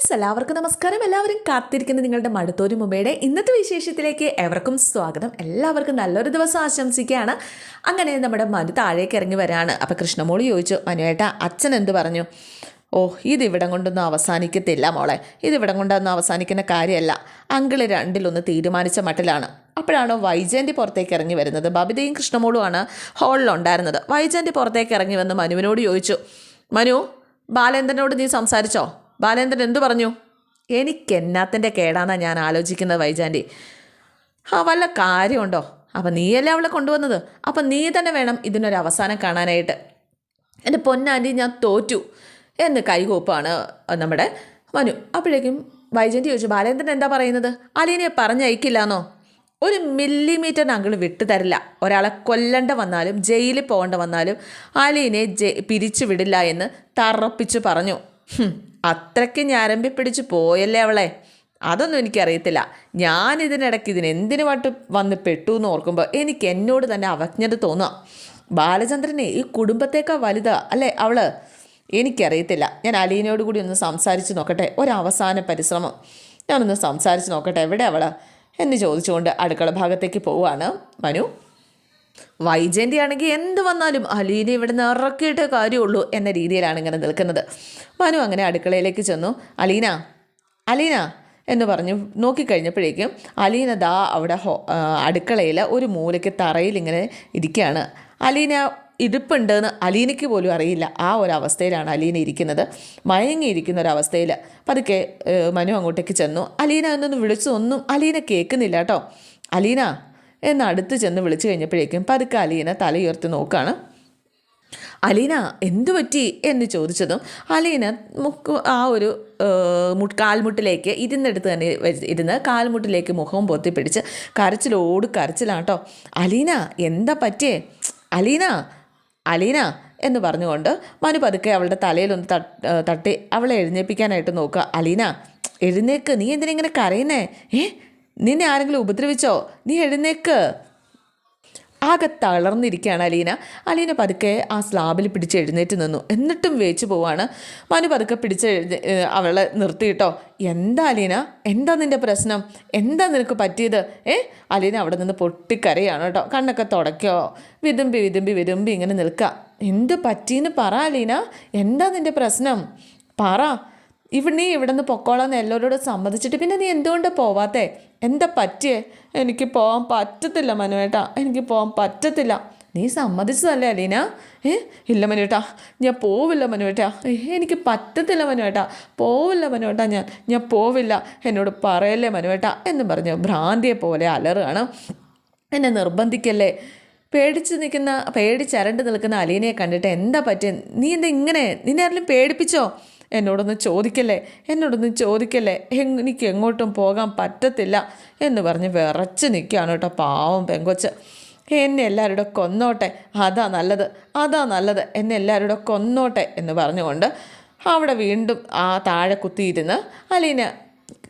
Friends എല്ലാവർക്കും നമസ്കാരം. എല്ലാവരും കാത്തിരിക്കുന്ന നിങ്ങളുടെ മടുത്തോരു മുമ്പയുടെ ഇന്നത്തെ വിശേഷത്തിലേക്ക് എവർക്കും സ്വാഗതം. എല്ലാവർക്കും നല്ലൊരു ദിവസം ആശംസിക്കുകയാണ്. അങ്ങനെ നമ്മുടെ മനു താഴേക്ക് ഇറങ്ങി വരാണ്. അപ്പോൾ കൃഷ്ണമോളി ചോദിച്ചു മനുവേട്ട അച്ഛൻ എന്ത് പറഞ്ഞു? ഓ ഇതിവിടം കൊണ്ടൊന്നും അവസാനിക്കത്തില്ല മോളെ. ഇതിവിടം കൊണ്ടൊന്നും അവസാനിക്കുന്ന കാര്യമല്ല. അങ്കിൾ രണ്ടിലൊന്ന് തീരുമാനിച്ച മട്ടിലാണ്. അപ്പോഴാണ് വൈജയന്തി പുറത്തേക്ക് ഇറങ്ങി വരുന്നത്. ബബിതയും കൃഷ്ണമോളുമാണ് ഹാളിലുണ്ടായിരുന്നത്. വൈജയന്തി പുറത്തേക്ക് ഇറങ്ങി വന്ന് മനുവിനോട് ചോദിച്ചു മനു ബാലേന്ദ്രനോട് നീ സംസാരിച്ചോ? ബാലേന്ദ്രൻ എന്തു പറഞ്ഞു? എനിക്ക് എന്നാത്തിന്റെ കേടാന്നാ ഞാൻ ആലോചിക്കുന്നത് വൈജാന്റെ ആ വല്ല കാര്യമുണ്ടോ? അപ്പം നീയല്ലേ അവളെ കൊണ്ടുവന്നത്? അപ്പം നീ തന്നെ വേണം ഇതിനൊരു അവസാനം കാണാനായിട്ട്. എന്റെ പൊന്നാന്റി ഞാൻ തോറ്റു എന്ന് കൈകോപ്പാണ് നമ്മുടെ മനു. അപ്പോഴേക്കും വൈജയന്തി ചോദിച്ചു ബാലേന്ദ്രൻ എന്താ പറയുന്നത്? അലീനെ പറഞ്ഞയക്കില്ലാന്നോ? ഒരു മില്ലിമീറ്റർ അങ്കിൾ വിട്ടു തരില്ല. ഒരാളെ കൊല്ലണ്ട വന്നാലും ജയിലിൽ പോകേണ്ട വന്നാലും അലീനെ പിരിച്ചു വിടില്ല എന്ന് തറപ്പിച്ചു പറഞ്ഞു. അത്രയ്ക്ക് ഞരമ്പി പിടിച്ച് പോയല്ലേ അവളെ? അതൊന്നും എനിക്കറിയത്തില്ല. ഞാൻ ഇതിനിടയ്ക്ക് ഇതിന് എന്തിനു പാട്ട് വന്ന് പെട്ടു എന്ന് ഓർക്കുമ്പോൾ എനിക്ക് എന്നോട് തന്നെ അവജ്ഞത തോന്നുക ബാലചന്ദ്രനെ ഈ കുടുംബത്തേക്കാൾ വലുതാ അല്ലേ അവൾ? എനിക്കറിയത്തില്ല. ഞാൻ അലീനയോട് കൂടി ഒന്ന് സംസാരിച്ച് നോക്കട്ടെ. ഒരവസാന പരിശ്രമം. ഞാനൊന്ന് സംസാരിച്ച് നോക്കട്ടെ. എവിടെ അവൾ? എന്ന് ചോദിച്ചുകൊണ്ട് അടുക്കള ഭാഗത്തേക്ക് പോവുകയാണ് മനു. വൈജയന്തി ആണെങ്കിൽ എന്ത് വന്നാലും അലീനെ ഇവിടെ നിന്ന് ഇറക്കിയിട്ടേ കാര്യമുള്ളൂ എന്ന രീതിയിലാണ് ഇങ്ങനെ നിൽക്കുന്നത്. മനു അങ്ങനെ അടുക്കളയിലേക്ക് ചെന്നു. അലീന അലീന എന്ന് പറഞ്ഞു നോക്കിക്കഴിഞ്ഞപ്പോഴേക്കും അലീന ദാ അവിടെ ഹോ അടുക്കളയിൽ ഒരു മൂലയ്ക്ക് തറയിൽ ഇങ്ങനെ ഇരിക്കുകയാണ്. അലീന ഇരിപ്പുണ്ടെന്ന് അലീനയ്ക്ക് പോലും അറിയില്ല. ആ ഒരു അവസ്ഥയിലാണ് അലീന ഇരിക്കുന്നത്. മയങ്ങിയിരിക്കുന്ന ഒരവസ്ഥയിൽ പതുക്കെ മനു അങ്ങോട്ടേക്ക് ചെന്നു. അലീന എന്നൊന്ന് വിളിച്ചു ഒന്നും അലീന കേൾക്കുന്നില്ല കേട്ടോ. അലീന എന്ന് അടുത്ത് ചെന്ന് വിളിച്ചു കഴിഞ്ഞപ്പോഴേക്കും പതുക്കെ അലീന തലയുയർത്തി നോക്കുകയാണ് അലീന എന്തു പറ്റി? എന്ന് ചോദിച്ചതും അലീന മുക്ക് ആ ഒരു കാൽമുട്ടിലേക്ക് ഇരുന്നെടുത്ത് തന്നെ ഇരുന്ന് കാൽമുട്ടിലേക്ക് മുഖവും പൊത്തി പിടിച്ച് കരച്ചിലോട് കരച്ചിലാണ് കേട്ടോ അലീന എന്താ പറ്റിയേ? അലീന അലീന എന്ന് പറഞ്ഞുകൊണ്ട് മനു പതുക്കെ അവളുടെ തലയിലൊന്ന് തട്ടി അവളെ എഴുന്നേൽപ്പിക്കാനായിട്ട് നോക്കുക. അലീന എഴുന്നേക്ക്. നീ എന്തിനാ ഇങ്ങനെ കരയുന്നേ? ഏ നിന്നെ ആരെങ്കിലും ഉപദ്രവിച്ചോ? നീ എഴുന്നേക്ക്. ആകെ തളർന്നിരിക്കുകയാണ് അലീന. അലീന പതുക്കെ ആ സ്ലാബിൽ പിടിച്ച് എഴുന്നേറ്റ് നിന്നു. എന്നിട്ടും വേച്ച് പോവാണ്. മനു പതുക്കെ പിടിച്ച് എഴുതി അവളെ നിർത്തിയിട്ടോ എന്താ അലീന? എന്താ നിന്റെ പ്രശ്നം? എന്താ നിനക്ക് പറ്റിയത്? ഏ? അലീന അവിടെ നിന്ന് പൊട്ടിക്കരയാണ് കേട്ടോ. കണ്ണൊക്കെ തുടയ്ക്കോ. വിതുമ്പി വിതുമ്പി വിതുമ്പി ഇങ്ങനെ നിൽക്കുക. എന്ത് പറ്റിയെന്ന് പറ അലീന. എന്താ നിന്റെ പ്രശ്നം? പറ. ഇവിടെ നീ ഇവിടെ നിന്ന് പൊക്കോളാന്ന് എല്ലാവരോടും സമ്മതിച്ചിട്ട് പിന്നെ നീ എന്തുകൊണ്ട് പോവാത്തേ? എന്താ പറ്റിയേ? എനിക്ക് പോകാൻ പറ്റത്തില്ല മനുവേട്ടാ. എനിക്ക് പോകാൻ പറ്റത്തില്ല. നീ സമ്മതിച്ചതല്ലേ അലീന? ഏ? ഇല്ല മനുവേട്ടാ. ഞാൻ പോവില്ല മനുവേട്ടാ. ഏ, എനിക്ക് പറ്റത്തില്ല മനുവേട്ടാ. പോവില്ല മനുവേട്ടാ ഞാൻ. ഞാൻ പോവില്ല. എന്നോട് പറയല്ലേ മനുവേട്ടാ. എന്ന് പറഞ്ഞു ഭ്രാന്തിയെ പോലെ അലറുകയാണ്. എന്നെ നിർബന്ധിക്കല്ലേ? പേടിച്ച് നിൽക്കുന്ന പേടിച്ചരണ്ട് നിൽക്കുന്ന അലീനയെ കണ്ടിട്ട് എന്താ പറ്റിയത് നീ എന്താ ഇങ്ങനെ? നിന്നെ ആരെങ്കിലും പേടിപ്പിച്ചോ? എന്നോടൊന്ന് ചോദിക്കല്ലേ? എന്നോടൊന്ന് ചോദിക്കല്ലേ? എനിക്ക് എങ്ങോട്ടും പോകാൻ പറ്റത്തില്ല എന്ന് പറഞ്ഞ് വിറച്ച് നിൽക്കുകയാണ് കേട്ടോ പാവം പെങ്കൊച്ച്. എന്നെ എല്ലാവരുടെ കൊന്നോട്ടെ. അതാ നല്ലത്. അതാ നല്ലത്. എന്നെ എല്ലാവരുടെ കൊന്നോട്ടെ എന്ന് പറഞ്ഞുകൊണ്ട് അവിടെ വീണ്ടും ആ താഴെ കുത്തിയിരുന്ന് അലീന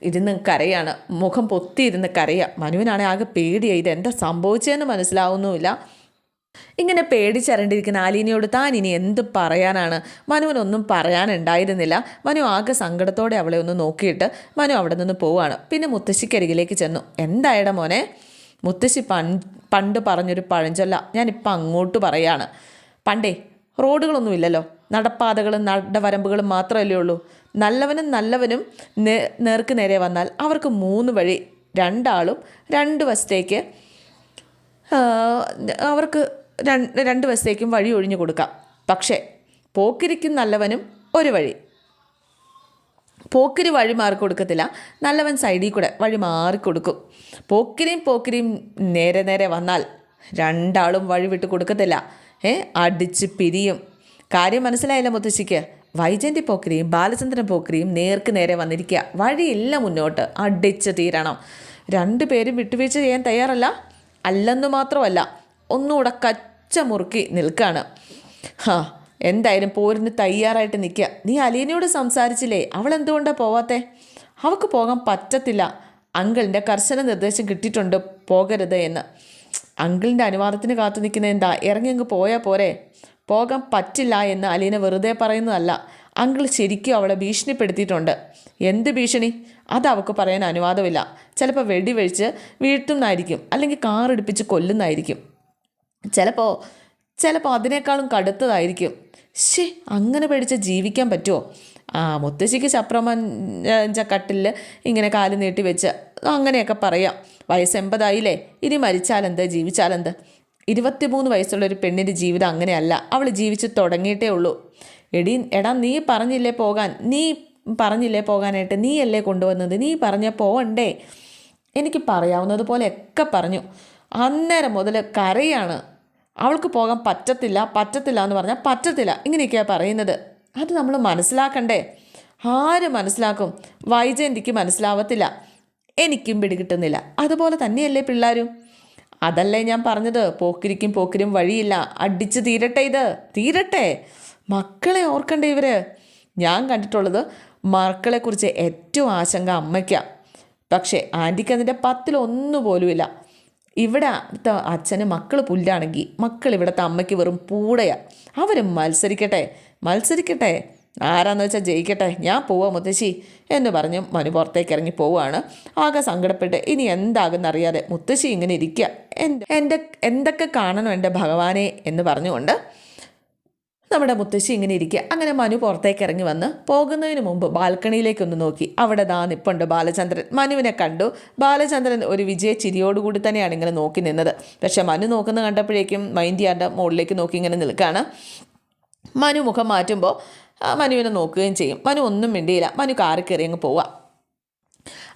ഇരുന്ന് കരയാണ്. മുഖം പൊത്തിയിരുന്ന് കരയുക മനുവിനാണെങ്കിൽ ആകെ പേടിയായി ഇത് എന്താ സംഭവിച്ചതെന്ന് മനസ്സിലാവുന്നുമില്ല. ഇങ്ങനെ പേടിച്ചരണ്ടിരിക്കുന്ന ആലിനിയോട് താൻ ഇനി എന്ത് പറയാനാണ്? മനുവിനൊന്നും പറയാനുണ്ടായിരുന്നില്ല. മനു ആകെ സങ്കടത്തോടെ അവളെ ഒന്ന് നോക്കിയിട്ട് മനു അവിടെ നിന്ന് പോവാണ്. പിന്നെ മുത്തശ്ശിക്കരികിലേക്ക് ചെന്നു. എന്തായടാ മോനെ? മുത്തശ്ശി പൺ പണ്ട് പറഞ്ഞൊരു പഴഞ്ചൊല്ല ഞാനിപ്പോൾ അങ്ങോട്ട് പറയാണ്. പണ്ടേ റോഡുകളൊന്നും ഇല്ലല്ലോ. നടപ്പാതകളും നടവരമ്പുകളും മാത്രമല്ലേ ഉള്ളൂ. നല്ലവനും നല്ലവനും നേ- നേർക്ക് നേരെ വന്നാൽ അവർക്ക് മൂന്ന് വഴി രണ്ടാളും രണ്ട് വശത്തേക്ക് അവർക്ക് രണ്ട് വശത്തേക്കും വഴി ഒഴിഞ്ഞു കൊടുക്കാം. പക്ഷേ പോക്കിരിക്കും നല്ലവനും ഒരു വഴി. പോക്കിരി വഴി മാറി കൊടുക്കത്തില്ല. നല്ലവൻ സൈഡിൽ കൂടെ വഴി മാറി കൊടുക്കും. പോക്കിരിയും പോക്കിരിയും നേരെ നേരെ വന്നാൽ രണ്ടാളും വഴി വിട്ട് കൊടുക്കത്തില്ല. ഏ അടിച്ച് പിരിയും. കാര്യം മനസ്സിലായില്ല മുത്തശ്ശിക്ക്? വൈജയന്തി പോക്കിരിയും ബാലചന്ദ്രൻ പോക്കിരിയും നേർക്ക് നേരെ വന്നിരിക്കുക വഴിയില്ല മുന്നോട്ട്. അടിച്ച് തീരണം. രണ്ടുപേരും വിട്ടുവീഴ്ച ചെയ്യാൻ തയ്യാറല്ല. അല്ലെന്ന് മാത്രമല്ല. ഒന്നുകൂടെ കച്ച മുറുക്കി നിൽക്കുകയാണ് ഹാ എന്തായാലും പോരിന് തയ്യാറായിട്ട് നിൽക്കുക. നീ അലീനയോട് സംസാരിച്ചില്ലേ? അവൾ എന്തുകൊണ്ടാണ് പോവാത്തെ? അവൾക്ക് പോകാൻ പറ്റത്തില്ല. അങ്കിളിന്റെ കർശന നിർദ്ദേശം കിട്ടിയിട്ടുണ്ട്. പോകരുത് എന്ന്. അങ്കിളിന്റെ അനുവാദത്തിന് കാത്തു നിൽക്കുന്ന എന്താ? ഇറങ്ങി അങ്ങ് പോയാൽ പോരെ? പോകാൻ പറ്റില്ല എന്ന് അലീന വെറുതെ പറയുന്നതല്ല. അങ്കിൾ ശരിക്കും അവളെ ഭീഷണിപ്പെടുത്തിയിട്ടുണ്ട്. എന്ത് ഭീഷണി? അത് അവൾക്ക് പറയാൻ അനുവാദമില്ല. ചിലപ്പോൾ വെടിവെഴിച്ച് വീട്ടുന്നായിരിക്കും അല്ലെങ്കിൽ കാർ ഇടിപ്പിച്ച് കൊല്ലുന്നതായിരിക്കും. ചിലപ്പോൾ ചിലപ്പോൾ അതിനേക്കാളും കടുത്തതായിരിക്കും. ശേ അങ്ങനെ പേടിച്ച് ജീവിക്കാൻ പറ്റുമോ ആ മുത്തശ്ശിക്ക് ശപ്രമഞ്ച കട്ടിലിൽ ഇങ്ങനെ കാൽ നീട്ടി വെച്ച് അങ്ങനെയൊക്കെ പറയാം. വയസ്സ് എൺപതായില്ലേ ഇനി മരിച്ചാലെന്ത്? ജീവിച്ചാലെന്ത്? ഇരുപത്തിമൂന്ന് വയസ്സുള്ള ഒരു പെണ്ണിന്റെ ജീവിതം അങ്ങനെയല്ല. അവൾ ജീവിച്ച് തുടങ്ങിയിട്ടേ ഉള്ളൂ. എടി എടാ നീ പറഞ്ഞില്ലേ പോകാൻ? നീ പറഞ്ഞില്ലേ പോകാനായിട്ട്? നീയല്ലേ കൊണ്ടുവന്നത്? നീ പറഞ്ഞ പോകണ്ടേ എനിക്ക് പറയാവുന്നത് പോലെയൊക്കെ പറഞ്ഞു. അന്നേരം മുതൽ കരയാണ്. അവൾക്ക് പോകാൻ പറ്റത്തില്ല പറ്റത്തില്ല എന്ന് പറഞ്ഞാൽ പറ്റത്തില്ല. ഇങ്ങനെയൊക്കെയാണ് പറയുന്നത്. അത് നമ്മൾ മനസ്സിലാക്കണ്ടേ? ആര് മനസ്സിലാക്കും? വൈജയന്തിക്ക് മനസ്സിലാവത്തില്ല. എനിക്കും പിടികിട്ടുന്നില്ല. അതുപോലെ തന്നെയല്ലേ പിള്ളേരും? അതല്ലേ ഞാൻ പറഞ്ഞത്. പോക്കിരിക്കും പോക്കിരും വഴിയില്ല. അടിച്ച് തീരട്ടെ ഇത്. തീരട്ടെ. മക്കളെ ഓർക്കണ്ടേ ഇവർ? ഞാൻ കണ്ടിട്ടുള്ളത് മക്കളെക്കുറിച്ച് ഏറ്റവും ആശങ്ക അമ്മയ്ക്കാണ് പക്ഷേ ആന്റിക്ക് അതിന്റെ പത്തിലൊന്നു പോലുമില്ല ഇവിടെ അച്ഛന് മക്കൾ പുല്ലാണെങ്കിൽ മക്കൾ ഇവിടുത്തെ അമ്മയ്ക്ക് വെറും പൂടയാണ് അവർ മത്സരിക്കട്ടെ മത്സരിക്കട്ടെ. ആരാന്ന് വെച്ചാൽ ജയിക്കട്ടെ. ഞാൻ പോവാ മുത്തശ്ശി എന്ന് പറഞ്ഞ് മനു പുറത്തേക്ക് ഇറങ്ങി പോവുകയാണ് ആകെ സങ്കടപ്പെട്ട് ഇനി എന്താകുന്നറിയാതെ മുത്തശ്ശി ഇങ്ങനെ ഇരിക്കുക എന്റെ എന്റെ എന്തൊക്കെ കാണണം എന്റെ ഭഗവാനെ എന്ന് പറഞ്ഞുകൊണ്ട് നമ്മുടെ മുത്തശ്ശി ഇങ്ങനെ ഇരിക്കുക അങ്ങനെ മനു പുറത്തേക്ക് ഇറങ്ങി വന്ന് പോകുന്നതിന് മുമ്പ് ബാൽക്കണിയിലേക്കൊന്ന് നോക്കി. അവിടെ ദാ നിപ്പുണ്ട് ബാലചന്ദ്രൻ. മനുവിനെ കണ്ടു. ബാലചന്ദ്രൻ ഒരു വിജയ ചിരിയോടുകൂടി തന്നെയാണ് ഇങ്ങനെ നോക്കി നിന്നത്. പക്ഷെ മനു നോക്കുന്ന കണ്ടപ്പോഴേക്കും ചെയ്യാണ്ട് മുകളിലേക്ക് നോക്കി ഇങ്ങനെ നിൽക്കുകയാണ് മനു മുഖം മാറ്റുമ്പോൾ മനുവിനെ നോക്കുകയും ചെയ്യും. മനു ഒന്നും മിണ്ടിയില്ല. മനു കാറി കയറി അങ്ങ് പോവാം.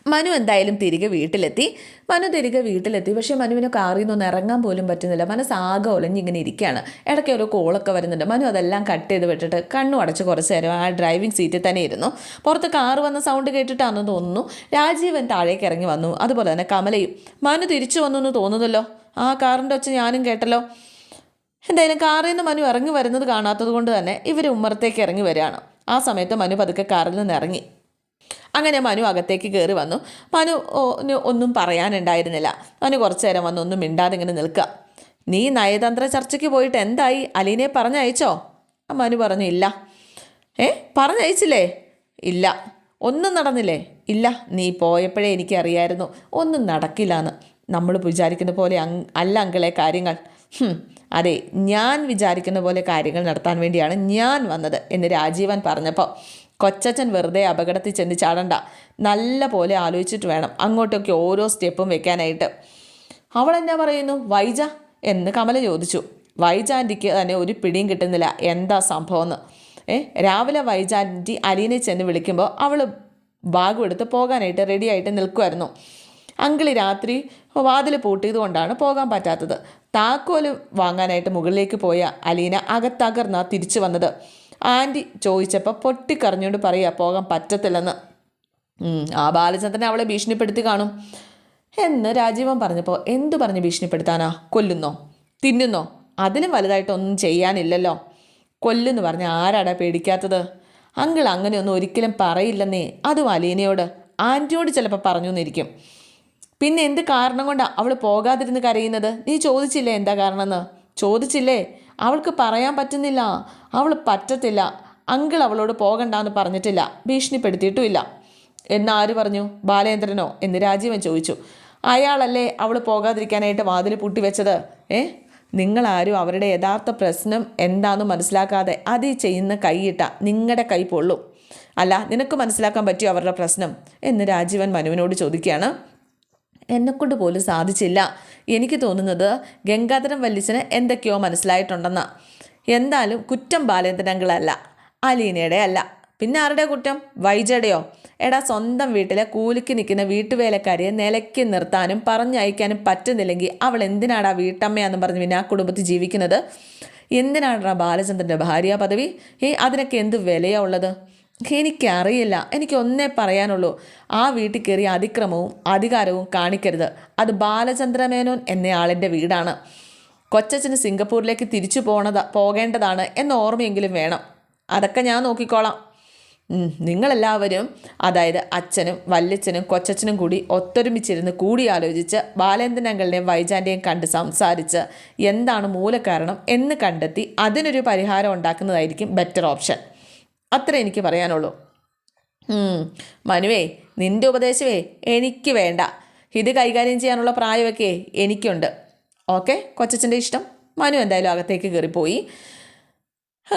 മനു എന്തായാലും തിരികെ വീട്ടിലെത്തി. മനു തിരികെ വീട്ടിലെത്തി. പക്ഷേ മനുവിന് കാറിൽ നിന്നൊന്ന് ഇറങ്ങാൻ പോലും പറ്റുന്നില്ല. മനസ്സാകെ ഒലഞ്ഞിങ്ങനെ ഇരിക്കുകയാണ് ഇടയ്ക്ക് ഒരു കോളൊക്കെ വരുന്നുണ്ട്. മനു അതെല്ലാം കട്ട് ചെയ്ത് വിട്ടിട്ട് കണ്ണു അടച്ച് കുറച്ച് നേരം ആ ഡ്രൈവിംഗ് സീറ്റിൽ തന്നെ ഇരുന്നു. പുറത്ത് കാർ വന്ന സൗണ്ട് കേട്ടിട്ടാണെന്ന് തോന്നുന്നു. രാജീവൻ താഴേക്ക് ഇറങ്ങി വന്നു. അതുപോലെ തന്നെ കമലയും മനു തിരിച്ചു വന്നു എന്ന് തോന്നുന്നല്ലോ? ആ കാറിന്റെ ഒച്ച ഞാനും കേട്ടല്ലോ. എന്തായാലും കാറിൽ നിന്ന് മനു ഇറങ്ങി വരുന്നത് കാണാത്തത് കൊണ്ട് തന്നെ ഇവർ ഉമ്മറത്തേക്ക് ഇറങ്ങി വരികയാണ്. ആ സമയത്ത് മനു പതുക്കെ കാറിൽ നിന്ന് ഇറങ്ങി. അങ്ങനെ മനു അകത്തേക്ക് കയറി വന്നു. മനു ഒന്നും പറയാനുണ്ടായിരുന്നില്ല. മനു കുറച്ചു നേരം വന്ന് ഒന്നും മിണ്ടാതെ ഇങ്ങനെ നിൽക്കുക. നീ നയതന്ത്ര ചർച്ചയ്ക്ക് പോയിട്ട് എന്തായി? അലീനെ പറഞ്ഞയച്ചോ? മനു പറഞ്ഞു ഇല്ല. ഏ? പറഞ്ഞയച്ചില്ലേ? ഇല്ല. ഒന്നും നടന്നില്ലേ? ഇല്ല. നീ പോയപ്പോഴേ എനിക്കറിയായിരുന്നു. ഒന്നും നടക്കില്ല നമ്മൾ വിചാരിക്കുന്ന പോലെ അല്ല അങ്കിളെ കാര്യങ്ങൾ. അതെ ഞാൻ വിചാരിക്കുന്ന പോലെ കാര്യങ്ങൾ നടത്താൻ വേണ്ടിയാണ് ഞാൻ വന്നത് എന്ന് രാജീവൻ പറഞ്ഞപ്പോൾ. കൊച്ചച്ഛൻ വെറുതെ അപകടത്തിൽ ചെന്ന് ചാടണ്ട. നല്ല പോലെ ആലോചിച്ചിട്ട് വേണം അങ്ങോട്ടൊക്കെ ഓരോ സ്റ്റെപ്പും വെക്കാനായിട്ട്. അവൾ എന്നാ പറയുന്നു? വൈജ എന്ന് കമല ചോദിച്ചു. വൈജാന്റിക്ക് തന്നെ ഒരു പിടിയും കിട്ടുന്നില്ല. എന്താ സംഭവം എന്ന് ഏ രാവിലെ വൈജാന്റി അലീനെ ചെന്ന് വിളിക്കുമ്പോൾ അവൾ ബാഗ് എടുത്ത് പോകാനായിട്ട് റെഡിയായിട്ട് നിൽക്കുമായിരുന്നു അങ്കിളി രാത്രി വാതിൽ പൂട്ടിയത് കൊണ്ടാണ് പോകാൻ പറ്റാത്തത്. താക്കോൽ വാങ്ങാനായിട്ട് മുകളിലേക്ക് പോയ അലീന അകത്തകർന്ന തിരിച്ചു വന്നത്. ആന്റി ചോദിച്ചപ്പോൾ പൊട്ടിക്കറിഞ്ഞുകൊണ്ട് പറയുക പോകാൻ പറ്റത്തില്ലെന്ന്. ആ ബാലചന്ദ്രനെ അവളെ ഭീഷണിപ്പെടുത്തി കാണും. എന്ന് രാജീവൻ പറഞ്ഞപ്പോൾ എന്തു പറഞ്ഞ് ഭീഷണിപ്പെടുത്താനാ? കൊല്ലുന്നോ? തിന്നുന്നോ? അതിലും വലുതായിട്ടൊന്നും ചെയ്യാനില്ലല്ലോ. കൊല്ലെന്ന് പറഞ്ഞ് ആരാടാ പേടിക്കാത്തത്? അങ്കിൾ അങ്ങനെയൊന്നും ഒരിക്കലും പറയില്ലെന്നേ അതും അലീനയോട്. ആന്റിയോട് ചിലപ്പോൾ പറഞ്ഞു എന്നിരിക്കും പിന്നെ എന്ത് കാരണം കൊണ്ടാണ് അവൾ പോകാതിരുന്ന് കരയുന്നത്? നീ ചോദിച്ചില്ലേ എന്താ കാരണമെന്ന്? ചോദിച്ചില്ലേ? അവൾക്ക് പറയാൻ പറ്റുന്നില്ല. അവൾ പറ്റത്തില്ല. അങ്കിൾ അവളോട് പോകണ്ടെന്ന് പറഞ്ഞിട്ടില്ല. ഭീഷണിപ്പെടുത്തിയിട്ടുമില്ല. എന്നാര് പറഞ്ഞു? ബാലേന്ദ്രനോ? എന്ന് രാജീവൻ ചോദിച്ചു. അയാളല്ലേ അവൾ പോകാതിരിക്കാനായിട്ട് വാതിൽ പൂട്ടിവെച്ചത്? ഏ? നിങ്ങളാരും അവരുടെ യഥാർത്ഥ പ്രശ്നം എന്താണെന്ന് മനസ്സിലാക്കാതെ അത് ചെയ്യുന്ന കൈയിട്ട നിങ്ങളുടെ കൈ പൊള്ളും. അല്ല നിനക്ക് മനസ്സിലാക്കാൻ പറ്റിയോ അവരുടെ പ്രശ്നം? എന്ന് രാജീവൻ മനുവിനോട് ചോദിക്കുകയാണ്. എന്നെക്കൊണ്ട് പോലും സാധിച്ചില്ല. എനിക്ക് തോന്നുന്നത് ഗംഗാധരൻ വല്ലിച്ചന് എന്തൊക്കെയോ മനസ്സിലായിട്ടുണ്ടെന്ന്. എന്തായാലും കുറ്റം ബാലേന്ദ്രനങ്ങളല്ല അലീനയുടെ അല്ല. പിന്നെ ആരുടെ കുറ്റം? വൈജയുടെയോ? എടാ സ്വന്തം വീട്ടിലെ കൂലിക്ക് നിൽക്കുന്ന വീട്ടുവേലക്കാരിയെ നിലയ്ക്ക് നിർത്താനും പറഞ്ഞയക്കാനും പറ്റുന്നില്ലെങ്കിൽ അവൾ എന്തിനാടാ വീട്ടമ്മയാന്ന് പറഞ്ഞ് പിന്നെ ആ കുടുംബത്തിൽ ജീവിക്കുന്നത്? എന്തിനാടാ ബാലചന്ദ്രന്റെ ഭാര്യ പദവി? ഏ അതിനൊക്കെ എന്ത് വിലയാ ഉള്ളത്? എനിക്കറിയില്ല. എനിക്ക് ഒന്നേ പറയാനുള്ളൂ. ആ വീട്ടിൽ കയറി അതിക്രമവും അധികാരവും കാണിക്കരുത്. അത് ബാലചന്ദ്രമേനോൻ എന്നയാളിന്റെ വീടാണ്. കൊച്ചച്ഛന് സിംഗപ്പൂരിലേക്ക് തിരിച്ചു പോണത പോകേണ്ടതാണ് എന്ന ഓർമ്മയെങ്കിലും വേണം. അതൊക്കെ ഞാൻ നോക്കിക്കോളാം. നിങ്ങളെല്ലാവരും അതായത് അച്ഛനും വല്യച്ഛനും കൊച്ചച്ഛനും കൂടി ഒത്തൊരുമിച്ചിരുന്ന് കൂടിയാലോചിച്ച് ബാലേന്ദ്രനങ്ങളുടെയും വൈജാന്റെയും കണ്ട് സംസാരിച്ച് എന്താണ് മൂലകാരണം എന്ന് കണ്ടെത്തി അതിനൊരു പരിഹാരം ഉണ്ടാക്കുന്നതായിരിക്കും ബെറ്റർ ഓപ്ഷൻ. അത്രേ എനിക്ക് പറയാനുള്ളൂ. മനുവേ നിന്റെ ഉപദേശമേ എനിക്ക് വേണ്ട. ഇത് കൈകാര്യം ചെയ്യാനുള്ള പ്രായമൊക്കെ എനിക്കുണ്ട്. ഓക്കെ? കൊച്ചച്ഛന്റെ ഇഷ്ടം. മനു എന്തായാലും അകത്തേക്ക് കയറിപ്പോയി.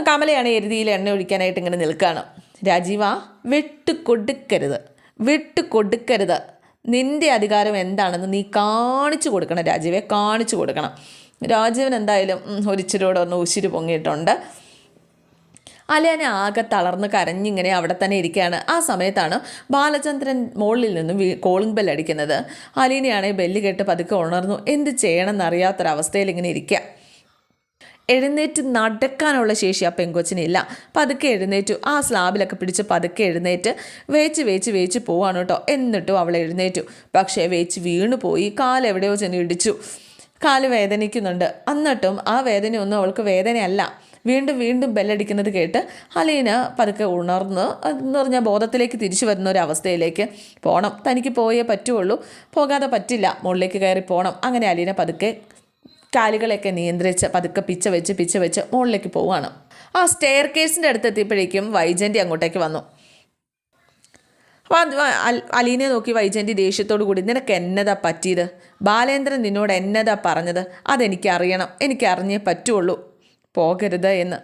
കമലയാണ് എരുതിയിൽ എണ്ണ ഒഴിക്കാനായിട്ട് ഇങ്ങനെ നിൽക്കുകയാണ് രാജീവ വിട്ടു കൊടുക്കരുത്. വിട്ടു കൊടുക്കരുത്. നിന്റെ അധികാരം എന്താണെന്ന് നീ കാണിച്ചു കൊടുക്കണം രാജീവെ കാണിച്ചു കൊടുക്കണം. രാജീവൻ എന്തായാലും ഉം, ഒരിച്ചിരൂടെ ഒന്ന് ഉശിരി പൊങ്ങിയിട്ടുണ്ട്. അലയനെ ആകെ തളർന്ന് കരഞ്ഞിങ്ങനെ അവിടെ തന്നെ ഇരിക്കുകയാണ്. ആ സമയത്താണ് ബാലചന്ദ്രൻ മുകളിൽ നിന്നും കോളിംഗ് ബെൽ അടിക്കുന്നത്. അലീനയാണെങ്കിൽ ബെല്ല് കേട്ട് പതുക്കെ ഉണർന്നു. എന്ത് ചെയ്യണമെന്ന് അറിയാത്തൊരവസ്ഥയിൽ ഇങ്ങനെ ഇരിക്കുക എഴുന്നേറ്റ് നടക്കാനുള്ള ശേഷി ആ പെങ്കൊച്ചിനില്ല പതുക്കെ എഴുന്നേറ്റു. ആ സ്ലാബിലൊക്കെ പിടിച്ച് പതുക്കെ എഴുന്നേറ്റ് വേച്ച് വേച്ച് വേച്ച് പോവാണ് കേട്ടോ. എന്നിട്ടും അവൾ എഴുന്നേറ്റു. പക്ഷേ വേച്ച് വീണു പോയി കാലെവിടെയോ ചെന്ന് ഇടിച്ചു. കാൽ വേദനിക്കുന്നുണ്ട്. എന്നിട്ടും ആ വേദനയൊന്നും അവൾക്ക് വേദനയല്ല. വീണ്ടും വീണ്ടും ബെല്ലടിക്കുന്നത് കേട്ട് അലീന പതുക്കെ ഉണർന്ന് എന്ന് പറഞ്ഞാൽ ബോധത്തിലേക്ക് തിരിച്ചു വരുന്ന ഒരു അവസ്ഥയിലേക്ക് പോകണം തനിക്ക് പോയേ പറ്റുള്ളൂ. പോകാതെ പറ്റില്ല. മുകളിലേക്ക് കയറി പോകണം അങ്ങനെ അലീന പതുക്കെ കാലുകളെയൊക്കെ നിയന്ത്രിച്ച് പതുക്കെ പിച്ച വെച്ച് പിച്ച വെച്ച് മുകളിലേക്ക് പോവുകയാണ് ആ സ്റ്റെയർ കേസിന്റെ അടുത്ത് എത്തിയപ്പോഴേക്കും അങ്ങോട്ടേക്ക് വന്നു. അപ്പോൾ അത് അലീനെ നോക്കി വൈജന്തി ദേഷ്യത്തോടു കൂടി നിനക്ക് എന്നതാ പറ്റിയത്? ബാലേന്ദ്രൻ നിന്നോട് എന്നതാ പറഞ്ഞത്? അതെനിക്കറിയണം എനിക്കറിഞ്ഞേ പറ്റുള്ളൂ. പോകരുത് എന്ന്.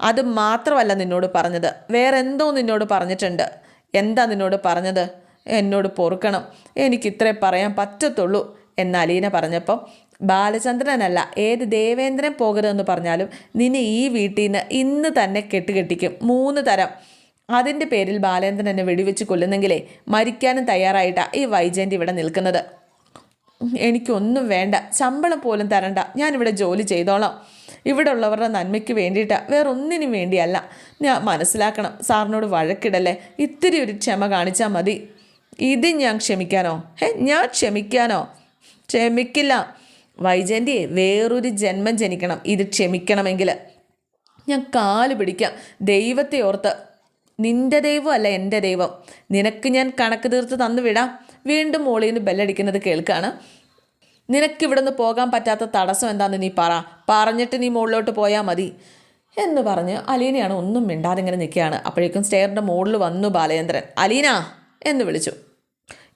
അത് മാത്രമല്ല നിന്നോട് പറഞ്ഞത്. വേറെ എന്തോ നിന്നോട് പറഞ്ഞിട്ടുണ്ട്. എന്താ നിന്നോട് പറഞ്ഞത്? എന്നോട് പൊറുക്കണം. എനിക്കിത്രേ പറയാൻ പറ്റത്തുള്ളൂ എന്ന് അലീന പറഞ്ഞപ്പം ബാലചന്ദ്രനല്ല ഏത് ദേവേന്ദ്രൻ പോകരുതെന്ന് പറഞ്ഞാലും നിന്നെ ഈ വീട്ടിൽ നിന്ന് ഇന്ന് തന്നെ കെട്ടുകെട്ടിക്കും. മൂന്ന് തരം അതിന്റെ പേരിൽ ബാലേന്ദ്രൻ എന്നെ വെടിവെച്ച് കൊല്ലുന്നെങ്കിലേ മരിക്കാനും തയ്യാറായിട്ടാണ് ഈ വൈജയന്റ് ഇവിടെ നിൽക്കുന്നത്. എനിക്കൊന്നും വേണ്ട. ശമ്പളം പോലും തരണ്ട. ഞാനിവിടെ ജോലി ചെയ്തോളാം. ഇവിടെ ഉള്ളവരുടെ നന്മയ്ക്ക് വേണ്ടിയിട്ട് വേറൊന്നിനും വേണ്ടിയല്ല. ഞാൻ മനസ്സിലാക്കണം. സാറിനോട് വഴക്കിടല്ലേ. ഇത്തിരി ഒരു ക്ഷമ കാണിച്ചാൽ മതി. ഇത് ഞാൻ ക്ഷമിക്കാനോ? ഹേ ഞാൻ ക്ഷമിക്കാനോ? ക്ഷമിക്കില്ല. വൈജയന്തിയെ വേറൊരു ജന്മം ജനിക്കണം. ഇത് ക്ഷമിക്കണമെങ്കിൽ ഞാൻ കാൽ പിടിക്കാം. ദൈവത്തെ ഓർത്ത് നിന്റെ ദൈവം അല്ല എന്റെ ദൈവം. നിനക്ക് ഞാൻ കണക്ക് തീർത്ത് തന്നു വിടാം വീണ്ടും മോളിൽ ബെല്ലടിക്കുന്നത് കേൾക്കുകയാണ് നിനക്ക് നിന്ന് പോകാൻ പറ്റാത്ത തടസ്സം എന്താണെന്ന് നീ പറ. പറഞ്ഞിട്ട് നീ മുകളിലോട്ട് പോയാൽ മതി. എന്ന് പറഞ്ഞ് അലീനയാണ് ഒന്നും മിണ്ടാതെ ഇങ്ങനെ നിൽക്കുകയാണ്. അപ്പോഴേക്കും സ്റ്റെയറിന്റെ മുകളിൽ വന്നു ബാലചന്ദ്രൻ. അലീന എന്ന് വിളിച്ചു.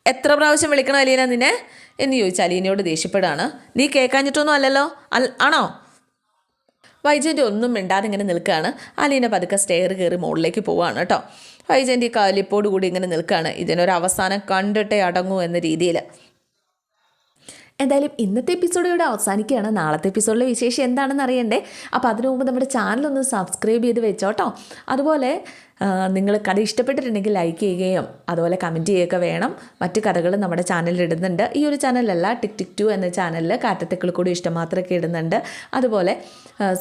എത്ര പ്രാവശ്യം വിളിക്കണം അലീന നിന്നെ? എന്ന് ചോദിച്ചു അലീനയോട് ദേഷ്യപ്പെടുകയാണ്. നീ കേൾക്കാഞ്ഞിട്ടൊന്നും അല്ലല്ലോ? ആണോ? വൈജയന്തി ഒന്നും മിണ്ടാതെ ഇങ്ങനെ നിൽക്കുകയാണ്. അലീന പതുക്കെ സ്റ്റെയർ കയറി മുകളിലേക്ക് പോവുകയാണ് കേട്ടോ. വൈജയന്തി കാലിപ്പോട് കൂടി ഇങ്ങനെ നിൽക്കുകയാണ്. ഇതിനൊരു അവസാനം കണ്ടിട്ടേ അടങ്ങൂ എന്ന രീതിയിൽ. എന്തായാലും ഇന്നത്തെ എപ്പിസോഡ് ഇവിടെ അവസാനിക്കുകയാണ്. നാളത്തെ എപ്പിസോഡിലെ വിശേഷം എന്താണെന്ന് അറിയണ്ടേ? അപ്പോൾ അതിനു മുമ്പ് നമ്മുടെ ചാനൽ ഒന്ന് സബ്സ്ക്രൈബ് ചെയ്ത് വെച്ചോട്ടോ അതുപോലെ നിങ്ങൾ കഥ ഇഷ്ടപ്പെട്ടിട്ടുണ്ടെങ്കിൽ ലൈക്ക് ചെയ്യുകയും അതുപോലെ കമന്റ് ചെയ്യുകയൊക്കെ വേണം. മറ്റു കഥകൾ നമ്മുടെ ചാനലിൽ ഇടുന്നുണ്ട്. ഈ ഒരു ചാനലല്ല ടിക് ടിക് ടു എന്ന ചാനലിൽ കാറ്റത്തെക്കിൾ കൂടി ഇഷ്ടം മാത്രമൊക്കെ ഇടുന്നുണ്ട്. അതുപോലെ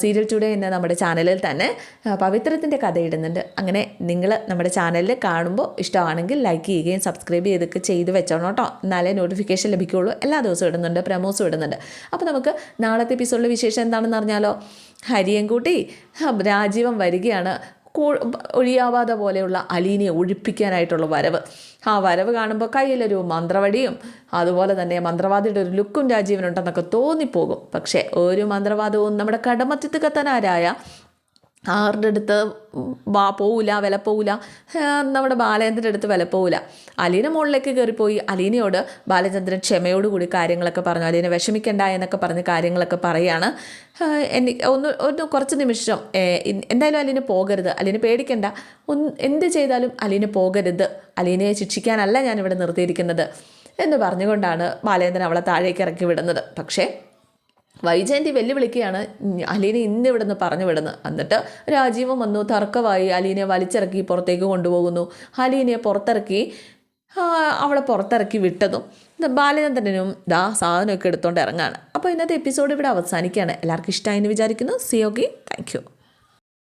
സീരിയൽ ടുഡേ എന്ന നമ്മുടെ ചാനലിൽ തന്നെ പവിത്രത്തിന്റെ കഥ ഇടുന്നുണ്ട്. അങ്ങനെ നിങ്ങൾ നമ്മുടെ ചാനലിൽ കാണുമ്പോൾ ഇഷ്ടമാണെങ്കിൽ ലൈക്ക് ചെയ്യുകയും സബ്സ്ക്രൈബ് ചെയ്തൊക്കെ ചെയ്ത് വെച്ചോണം കേട്ടോ. എന്നാലേ നോട്ടിഫിക്കേഷൻ ലഭിക്കുകയുള്ളൂ എല്ലാ ദിവസവും ഇടുന്നുണ്ട് പ്രമോസും ഇടുന്നുണ്ട്. അപ്പോൾ നമുക്ക് നാളത്തെ എപ്പിസോഡിലെ വിശേഷം എന്താണെന്ന് അറിഞ്ഞാലോ? ഹരിയൻകൂട്ടി രാജീവം വരികയാണ്. ഒഴിയാവാതെ പോലെയുള്ള അലീനെ ഒഴിപ്പിക്കാനായിട്ടുള്ള വരവ്. ആ വരവ് കാണുമ്പോൾ കയ്യിലൊരു മന്ത്രവടിയും അതുപോലെ തന്നെ മന്ത്രവാദിയുടെ ഒരു ലുക്കും രാജീവനുണ്ടെന്നൊക്കെ തോന്നിപ്പോകും. പക്ഷേ ഒരു മന്ത്രവാദവും നമ്മുടെ കടമത്തിത്ത് കത്തനാരായ ആരുടെ അടുത്ത് വാ പോവില്ല വില പോവില്ല നമ്മുടെ ബാലേന്ദ്രന്റെ അടുത്ത് വില പോവില്ല അലീന മുകളിലേക്ക് കയറിപ്പോയി. അലീനയോട് ബാലചന്ദ്രൻ ക്ഷമയോടുകൂടി കാര്യങ്ങളൊക്കെ പറഞ്ഞു. അലീന വിഷമിക്കണ്ട എന്നൊക്കെ പറഞ്ഞ് കാര്യങ്ങളൊക്കെ പറയാണ്. എനി ഒന്ന് ഒന്ന് കുറച്ച് നിമിഷം. എന്തായാലും അലീന പോകരുത്. അലീന പേടിക്കണ്ട. ഒന്ന് എന്ത് ചെയ്താലും അലീന പോകരുത്. അലീനയെ ശിക്ഷിക്കാനല്ല ഞാനിവിടെ നിർത്തിയിരിക്കുന്നത് എന്ന് പറഞ്ഞുകൊണ്ടാണ് ബാലേന്ദ്രൻ അവളെ താഴേക്ക് ഇറക്കി വിടുന്നത്. പക്ഷേ വൈജയന്തി വെല്ലുവിളിക്കുകയാണ് അലീന ഇന്ന് ഇവിടെ നിന്ന് പറഞ്ഞു വിടുന്നു എന്നിട്ട് രാജീവ് വന്നു തർക്കമായി അലീനെ വലിച്ചിറക്കി പുറത്തേക്ക് കൊണ്ടുപോകുന്നു. അലീനയെ പുറത്തിറക്കി അവളെ പുറത്തിറക്കി വിട്ടതും ബാലചന്ദ്രനും ദാ സാധനമൊക്കെ എടുത്തുകൊണ്ട് ഇറങ്ങാണ്. അപ്പോൾ ഇന്നത്തെ എപ്പിസോഡ് ഇവിടെ അവസാനിക്കുകയാണ്. എല്ലാവർക്കും ഇഷ്ടമായി എന്ന് വിചാരിക്കുന്നു സി ഓക്കെ താങ്ക് യു